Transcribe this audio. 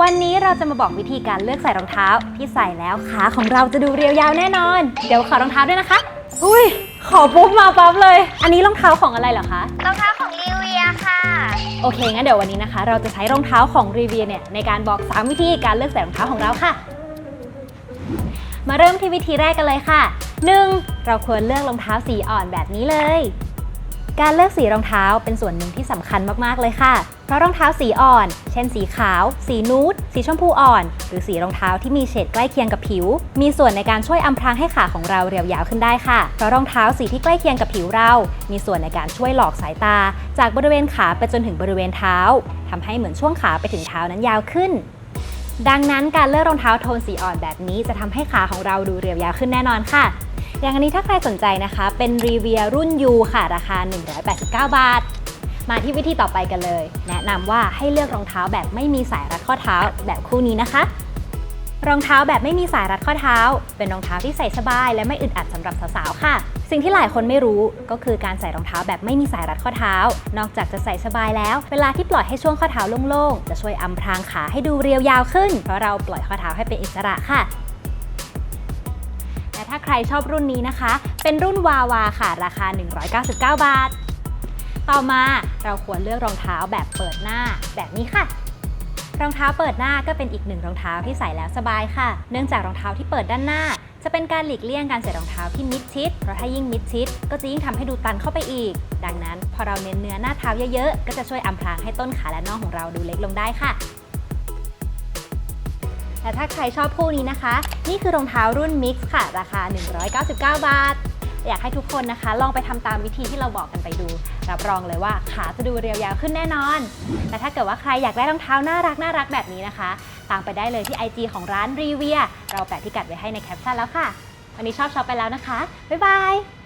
วันนี้เราจะมาบอกวิธีการเลือกใส่รองเท้าที่ใส่แล้วขาของเราจะดูเรียวยาวแน่นอน เดี๋ยวขอรองเท้าด้วยนะคะ อุ้ยขอปุ๊บมาปั๊บเลย อันนี้รองเท้าของอะไรเหรอคะรองเท้าของลิเวียค่ะ โอเคงั้นเดี๋ยววันนี้นะคะ เราจะใช้รองเท้าของรีเวียเนี่ยในการบอก 3 วิธีการเลือกใส่รองเท้าของเราค่ะ มาเริ่มที่วิธีแรกกันเลยค่ะ 1. เราควรเลือกรองเท้าสีอ่อนแบบนี้เลย การเลือกสีรองเท้าเป็นส่วนหนึ่งที่สำคัญมาก ๆ เลยค่ะ เพราะรองเท้าสีอ่อน เช่นสีขาว สีนูดสีชมพูอ่อน หรือสีรองเท้าที่มีเฉดใกล้เคียงกับผิว มีส่วนในการช่วยอำพรางให้ขาของเราเรียวยาวขึ้นได้ค่ะ เพราะรองเท้าสีที่ใกล้เคียงกับผิวเรา มีส่วนในการช่วยหลอกสายตา จากบริเวณขาไปจนถึงบริเวณเท้าทำให้เหมือนช่วงขาไปถึงเท้านั้นยาวขึ้น ดังนั้นการเลือกรองเท้าโทนสีอ่อนแบบนี้จะทำให้ขาของเราดูเรียวยาวขึ้นแน่นอนค่ะ อย่างอันนี้ถ้าใครสนใจนะคะ เป็นรีเวียรุ่น U ค่ะ ราคา 189 บาท มาที่วิธีต่อไปกันเลย แนะนำว่าให้เลือกรองเท้าแบบไม่มีสายรัดข้อเท้าแบบคู่นี้นะคะ รองเท้าแบบไม่มีสายรัดข้อเท้า เป็นรองเท้าที่ใส่สบาย และไม่อึดอัดสำหรับสาวๆค่ะ สิ่งที่หลายคนไม่รู้ก็คือการใส่รองเท้าแบบไม่มีสายรัดข้อเท้า นอกจากจะใส่สบายแล้ว เวลาที่ปล่อยให้ช่วงข้อเท้าโล่งๆจะช่วยอำพรางขาให้ดูเรียวยาวขึ้น เพราะเราปล่อยข้อเท้าให้เป็นอิสระค่ะและ ถ้าใครชอบรุ่นนี้นะคะ เป็นรุ่นวาวาค่ะ ราคา 199 บาท ต่อมาเราควรเลือกรองเท้าแบบเปิดหน้าแบบนี้ค่ะรองเท้าเปิดหน้าก็เป็นอีกหนึ่งรองเท้าที่ใส่แล้วสบายค่ะ เนื่องจากรองเท้าที่เปิดด้านหน้า จะเป็นการหลีกเลี่ยงการใส่รองเท้าที่มิดชิด เพราะถ้ายิ่งมิดชิด ก็จะยิ่งทำให้ดูตันเข้าไปอีก ดังนั้น พอเราเน้นเนื้อหน้าเท้าเยอะๆ ก็จะช่วยอำพรางให้ต้นขาและน่องของเราดูเล็กลงได้ค่ะ และถ้าใครชอบคู่นี้นะคะ นี่คือรองเท้ารุ่น Mix ค่ะ ราคา 199 บาท อยากให้ทุกคนนะคะ ลองไปทำตามวิธีที่เราบอกกันไปดู รับรองเลยว่าขาจะดูเรียวยาวขึ้นแน่นอนและถ้าเกิดว่าใครอยากได้รองเท้าน่ารักน่ารักแบบนี้นะคะ ตามไปได้เลยที่ IG ของร้านรีเวียเราแปะพิกัดไว้ให้ในแคปชั่นแล้วค่ะ วันนี้ชอบช็อปไปแล้วนะคะ บ๊ายบาย